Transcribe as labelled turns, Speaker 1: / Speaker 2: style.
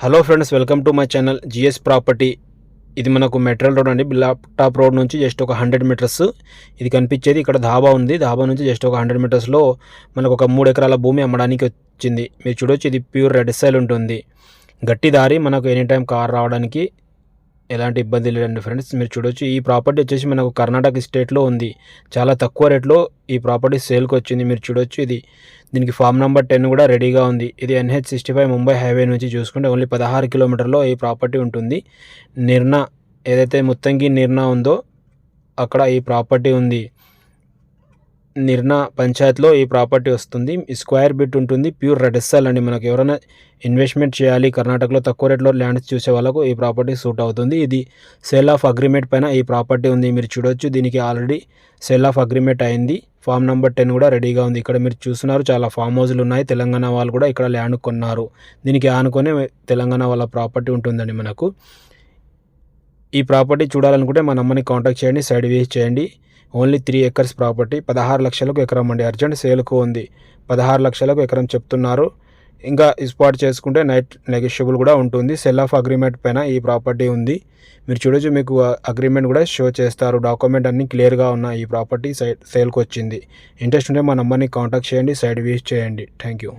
Speaker 1: Hello friends welcome to my channel GS property ఇది మనకు mitral road అండి. Laptop road నుంచి జస్ట్ ఒక హండ్రెడ్ మీటర్స్. ఇది కనిపించేది ఇక్కడ ధాబా ఉంది. ధాబా నుంచి జస్ట్ ఒక హండ్రెడ్ మీటర్స్లో మనకు ఒక మూడు ఎకరాల భూమి అమ్మడానికి వచ్చింది. మీరు చూడొచ్చు ఇది ప్యూర్ రెడ్ సైల్ ఉంటుంది. గట్టి దారి మనకు ఎనీ టైం కార్ రావడానికి ఎలాంటి ఇబ్బంది లేదండి ఫ్రెండ్స్. మీరు చూడొచ్చు ఈ ప్రాపర్టీ వచ్చేసి మనకు కర్ణాటక స్టేట్లో ఉంది. చాలా తక్కువ రేట్లో ఈ ప్రాపర్టీ సేల్కి వచ్చింది. మీరు చూడొచ్చు ఇది. దీనికి ఫామ్ నెంబర్ టెన్ కూడా రెడీగా ఉంది. ఇది NH sixty five Mumbai highway నుంచి చూసుకుంటే ఓన్లీ పదహారు కిలోమీటర్లో ఈ ప్రాపర్టీ ఉంటుంది. నిర్నా ఏదైతే ముత్తంగి నిర్నా ఉందో అక్కడ ఈ ప్రాపర్టీ ఉంది. నిర్నా పంచాయత్లో ఈ ప్రాపర్టీ వస్తుంది. స్క్వేర్ బిట్ ఉంటుంది. ప్యూర్ రెడెస్సల్ అండి మనకు ఎవరైనా ఇన్వెస్ట్మెంట్ చేయాలి కర్ణాటకలో తక్కువ రేట్లో ల్యాండ్ చూసే వాళ్ళకు ఈ ప్రాపర్టీ సూట్ అవుతుంది. ఇది సేల్ ఆఫ్ అగ్రిమెంట్ పైన ఈ ప్రాపర్టీ ఉంది. మీరు చూడొచ్చు దీనికి ఆల్రెడీ సేల్ ఆఫ్ అగ్రిమెంట్ అయింది. ఫామ్ నెంబర్ టెన్ కూడా రెడీగా ఉంది. ఇక్కడ మీరు చూస్తున్నారు చాలా ఫామ్ హౌస్లు ఉన్నాయి. తెలంగాణ వాళ్ళు కూడా ఇక్కడ ల్యాండ్ కొన్నారు. దీనికి ఆనుకొని తెలంగాణ వాళ్ళ ప్రాపర్టీ ఉంటుందండి మనకు. ఈ ప్రాపర్టీ చూడాలనుకుంటే మా నమ్మని కాంటాక్ట్ చేయండి సైడ్ వేస్ చేయండి. ఓన్లీ త్రీ ఎకర్స్ ప్రాపర్టీ పదహారు లక్షలకు ఎకరం అండి. అర్జెంట్ సేల్కు ఉంది. పదహారు లక్షలకు ఎకరం చెప్తున్నారు. ఇంకా స్పాట్ చేసుకుంటే నైట్ నెగోషియబుల్ కూడా ఉంటుంది. సెల్ ఆఫ్ అగ్రిమెంట్ పైన ఈ ప్రాపర్టీ ఉంది. మీరు చూడొచ్చు మీకు అగ్రిమెంట్ కూడా షో చేస్తారు. డాక్యుమెంట్ అన్నీ క్లియర్గా ఉన్నాయి ఈ ప్రాపర్టీ సైడ్ సేల్కి వచ్చింది ఇంట్రెస్ట్ ఉంటే మా నెంబర్ని కాంటాక్ట్ చేయండి. సైడ్ వీస్ చేయండి. Thank you